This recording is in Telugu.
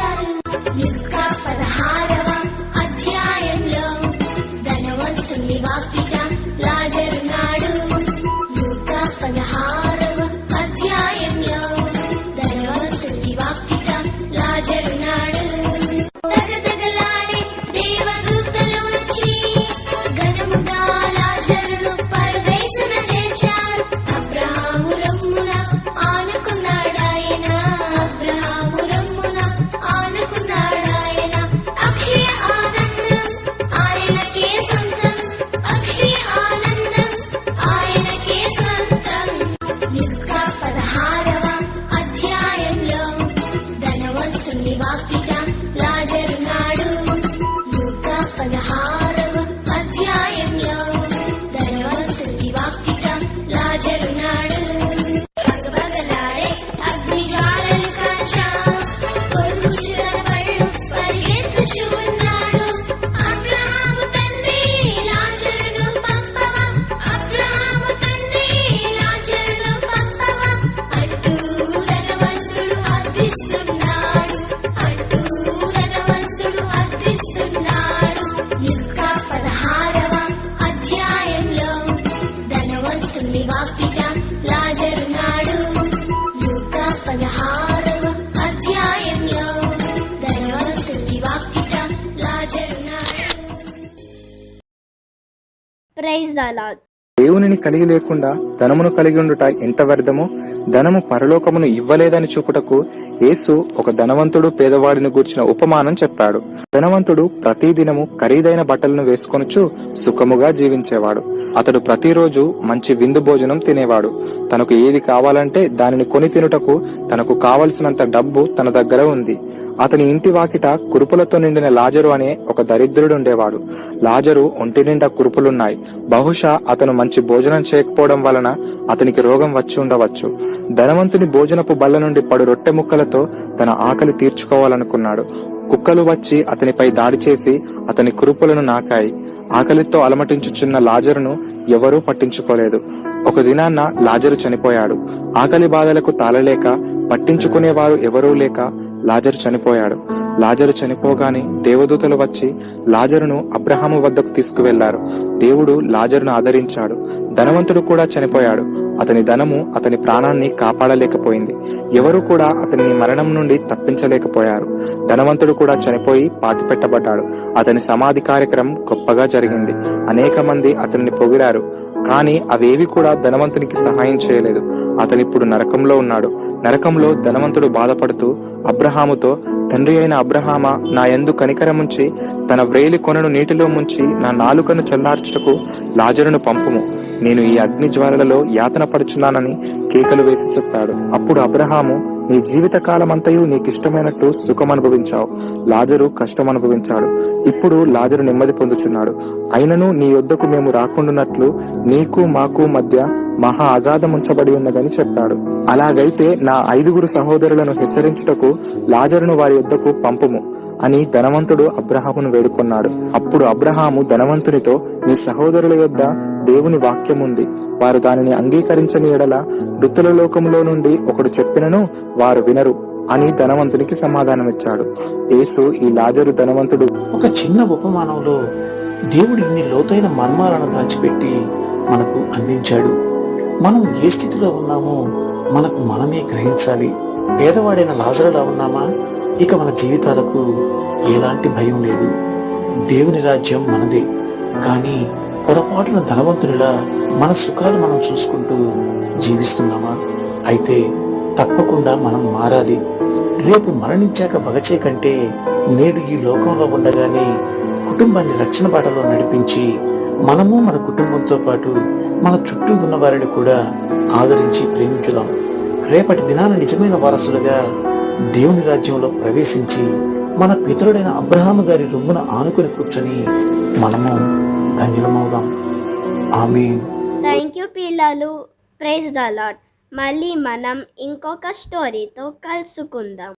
You. ధనవంతుని ప్రైజ్ ద దేవునిని కలిగి లేకుండా ధనమును కలిగి ఉండుట ఎంత వ్యర్థమో ధనము పరలోకమును ఇవ్వలేదని చూపుటకు యేసు ఒక ధనవంతుడు పేదవాడిని గూర్చిన ఉపమానం చెప్పాడు. ధనవంతుడు ప్రతి దినము ఖరీదైన బట్టలను వేసుకొనుచు సుఖముగా జీవించేవాడు. అతడు ప్రతిరోజు మంచి విందు భోజనం తినేవాడు. తనకు ఏది కావాలంటే దానిని కొని తినుటకు తనకు కావలసినంత డబ్బు తన దగ్గర ఉంది. అతని ఇంటి వాకిట కురుపులతో నిండిన లాజరు అనే ఒక దరిద్రుడు ఉండేవాడు లాజరు ఒంటి నిండా కురుపులున్నాయి. బహుశా అతను మంచి భోజనం చేయకపోవడం వలన అతనికి రోగం వచ్చి ఉండవచ్చు. ధనవంతుని భోజనపు బల్ల నుండి పడు రొట్టె ముక్కలతో తన ఆకలి తీర్చుకోవాలనుకున్నాడు. కుక్కలు వచ్చి అతనిపై దాడి చేసి అతని కురుపులను నాకాయి. ఆకలితో అలమటించుచున్న లాజరును ఎవరూ పట్టించుకోలేదు. ఒక దినాన్న లాజరు చనిపోయాడు. ఆకలి బాధలకు తాళలేక పట్టించుకునేవారు ఎవరూ లేక లాజరు చనిపోయాడు. లాజరు చనిపోగానే దేవదూతలు వచ్చి లాజరును అబ్రహాము వద్దకు తీసుకువెళ్ళారు. దేవుడు లాజరును ఆదరించాడు. ధనవంతుడు కూడా చనిపోయాడు. అతని ధనము అతని ప్రాణాన్ని కాపాడలేకపోయింది. ఎవరు కూడా అతనిని మరణం నుండి తప్పించలేకపోయారు. ధనవంతుడు కూడా చనిపోయి పాతిపెట్టబడ్డాడు. అతని సమాధి కార్యక్రమం గొప్పగా జరిగింది. అనేక మంది అతన్ని పొగిడారు. కానీ అవేవి కూడా ధనవంతునికి సహాయం చేయలేదు. అతనిప్పుడు నరకంలో ఉన్నాడు. నరకంలో ధనవంతుడు బాధపడుతూ అబ్రహాముతో తండ్రి అయిన అబ్రహామ నా యందు కనికరముంచి తన వ్రేలి కొనను నీటిలో ముంచి నా నాలుకను చల్లార్చుటకు లాజరును పంపుము. నేను ఈ అగ్ని జ్వాలలలో యాతన పడుచున్నానని కేకలు వేసి చెప్పాడు. అప్పుడు అబ్రహాము నీ జీవిత కాలమంతయు నీకిష్టమైనట్టు సుఖం అనుభవించావు లాజరు కష్టం అనుభవించాడు ఇప్పుడు లాజరు నెమ్మది పొందుచున్నాడు. అయినను నీ యొద్దకు మేము రాకుండానట్లు నీకు మాకు మధ్య మహా అగాధం ఉంచబడి ఉన్నదని చెప్పాడు. అలాగైతే నా ఐదుగురు సహోదరులను హెచ్చరించుటకు లాజరును వారి యొద్దకు పంపుము అని ధనవంతుడు అబ్రహామును వేడుకొన్నాడు. అప్పుడు అబ్రహాము ధనవంతునితో నీ సహోదరుల యొద్ద దేవుని వాక్యముంది. వారు దానిని అంగీకరించని ఎడల మృతుల లోకములో నుండి ఒకడు చెప్పినను వారు వినరు అని ధనవంతునికి సమాధానమిచ్చాడు. యేసు ఈ లాజరు ధనవంతుడు. ఒక చిన్న ఉపమానంలో దేవుడు ఇన్ని లోతైన మర్మాలను దాచిపెట్టి మనకు అందించాడు. మనం ఏ స్థితిలో ఉన్నామో మనకు మనమే గ్రహించాలి. పేదవాడైన లాజరులా ఉన్నామా? ఇక మన జీవితాలకు ఎలాంటి భయం లేదు. దేవుని రాజ్యం మనదే. కానీ పొరపాటున ధనవంతునిలా మన సుఖాలు మనం చూసుకుంటూ జీవిస్తున్నామా? అయితే తప్పకుండా మనం మారాలి. రేపు మరణించాక బగచే కంటే నేడు ఈ లోకంలో ఉండగానే కుటుంబాన్ని రక్షణ బాటలో నడిపించి మనము మన కుటుంబంతో పాటు మన చుట్టూ ఉన్న వారిని కూడా ఆదరించి ప్రేమించుదాం. రేపటి దినాన నిజమైన వారసులుగా దేవుని రాజ్యంలో ప్రవేశించి మన పితరుడైన అబ్రహాము గారి రొమ్మున ఆనుకొని కూర్చొని మనము ధన్యులమవుదాం ఆమె థ్యాంక్ యూ పిల్లలు. ప్రైజ్ ద లాడ్ మళ్ళీ మనం ఇంకొక స్టోరీతో కలుసుకుందాం.